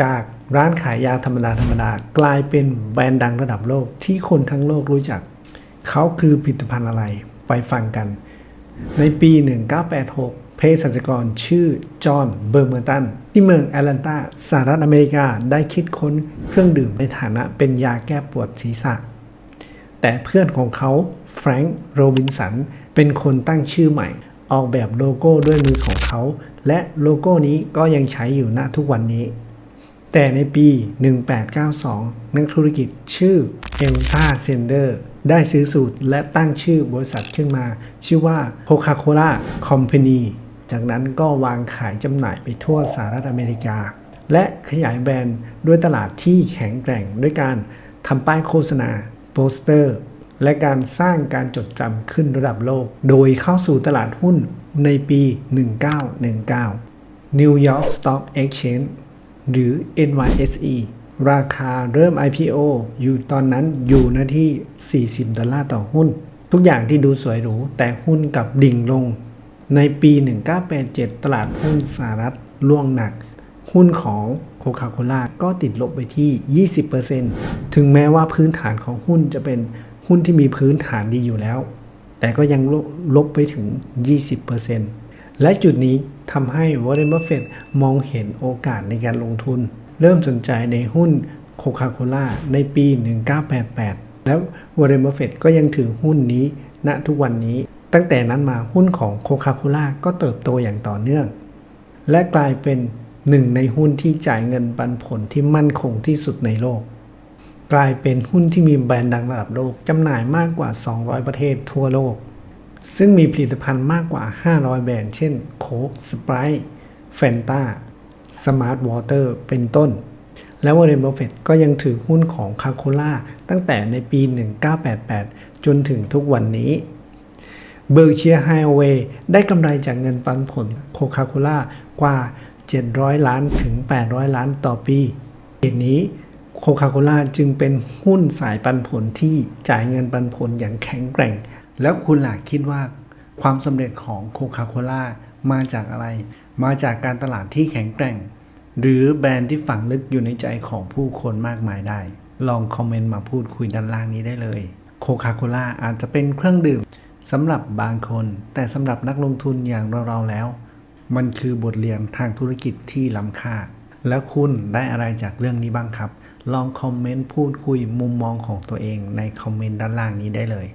จากร้านขายยาธรรมดาธรรมดากลายเป็นแบรนด์ดังระดับโลกที่คนทั้งโลกรู้จัก เขาคือผลิตภัณฑ์อะไรไปฟังกัน ในปี 1986 เภสัชกรชื่อ จอห์น เบอร์เมอร์ตัน ที่เมืองแอตแลนตาสหรัฐอเมริกาได้คิดค้นเครื่องดื่มในฐานะเป็นยาแก้ปวดศีรษะ แต่เพื่อนของเขา แฟรงค์ โรบินสัน เป็นคนตั้งชื่อใหม่ ออกแบบโลโก้ด้วยมือของเขา และโลโก้นี้ก็ยังใช้อยู่ณทุกวันนี้ แต่ในปี 1892 นักธุรกิจชื่อเอลซาเซนเดอร์ได้ซื้อสูตรและตั้งชื่อบริษัทขึ้นมา ชื่อว่า Coca-Cola Company จากนั้นก็วางขายจำหน่ายไปทั่วสหรัฐอเมริกา และขยายแบรนด์ด้วยตลาดที่แข็งแกร่งด้วยการทำป้ายโฆษณาโปสเตอร์ และการสร้างการจดจำขึ้นระดับโลก โดยเข้าสู่ตลาดหุ้นในปี 1919 New York Stock Exchange หรือ NYSE ราคาเริ่ม IPO อยู่ตอนนั้นอยู่หน้าที่ 40 ดอลลาร์ต่อหุ้น ทุกอย่างที่ดูสวยหรู แต่หุ้นกลับดิ่งลง ในปี 1987 ตลาดหุ้นสหรัฐล่วงหนัก หุ้นของโคคาโคล่าก็ติดลบไปที่ 20%ถึงแม้ว่าพื้นฐานของหุ้นจะเป็นหุ้นที่มีพื้นฐานดีอยู่แล้ว แต่ก็ยังลลบไปถึง 20%และจุดนี้ ทำให้วอร์เรนบัฟเฟตมองเห็นโอกาสในการลงทุน เริ่มสนใจในหุ้นโคคาโคล่าในปี 1988 แล้ววอร์เรนบัฟเฟตก็ยังถือหุ้นนี้ณทุกวันนี้ ตั้งแต่นั้นมาหุ้นของโคคาโคล่าก็เติบโตอย่างต่อเนื่อง และกลายเป็นหนึ่งในหุ้นที่จ่ายเงินปันผลที่มั่นคงที่สุดในโลก กลายเป็นหุ้นที่มีแบรนด์ดังระดับโลกจำหน่ายมากกว่า 200 ประเทศทั่วโลก ซึ่งมีผลิตภัณฑ์มากกว่า 500 แบรนด์ เช่นโค้กสไปร์แฟนตาสมาร์ทวอเตอร์เป็นต้น และวอร์เรนบัฟเฟตก็ยังถือหุ้นของคาโคล่าตั้งแต่ในปี 1988 จนถึงทุกวันนี้เบอร์เชียร์ไฮเวย์ได้กำไรจากเงินปันผลโคคาโคล่ากว่า 700 ล้านถึง 800 ล้านต่อปีเหตุนี้โคคาโคล่าจึงเป็นหุ้นสายปันผลที่จ่ายเงินปันผลอย่างแข็งแกร่ง แล้วคุณหล่ะคิดว่าความสำเร็จของโคคาโคล่ามาจากอะไร มาจากการตลาดที่แข็งแกร่ง หรือแบรนด์ที่ฝังลึกอยู่ในใจของผู้คนมากมายได้ ลองคอมเมนต์มาพูดคุยด้านล่างนี้ได้เลยโคคาโคล่าอาจจะเป็นเครื่องดื่มสำหรับบางคน แต่สำหรับนักลงทุนอย่างเราๆแล้ว มันคือบทเรียนทางธุรกิจที่ล้ำค่า แล้วคุณได้อะไรจากเรื่องนี้บ้างครับ ลองคอมเมนต์พูดคุยมุมมองของตัวเองในคอมเมนต์ด้านล่างนี้ได้เลย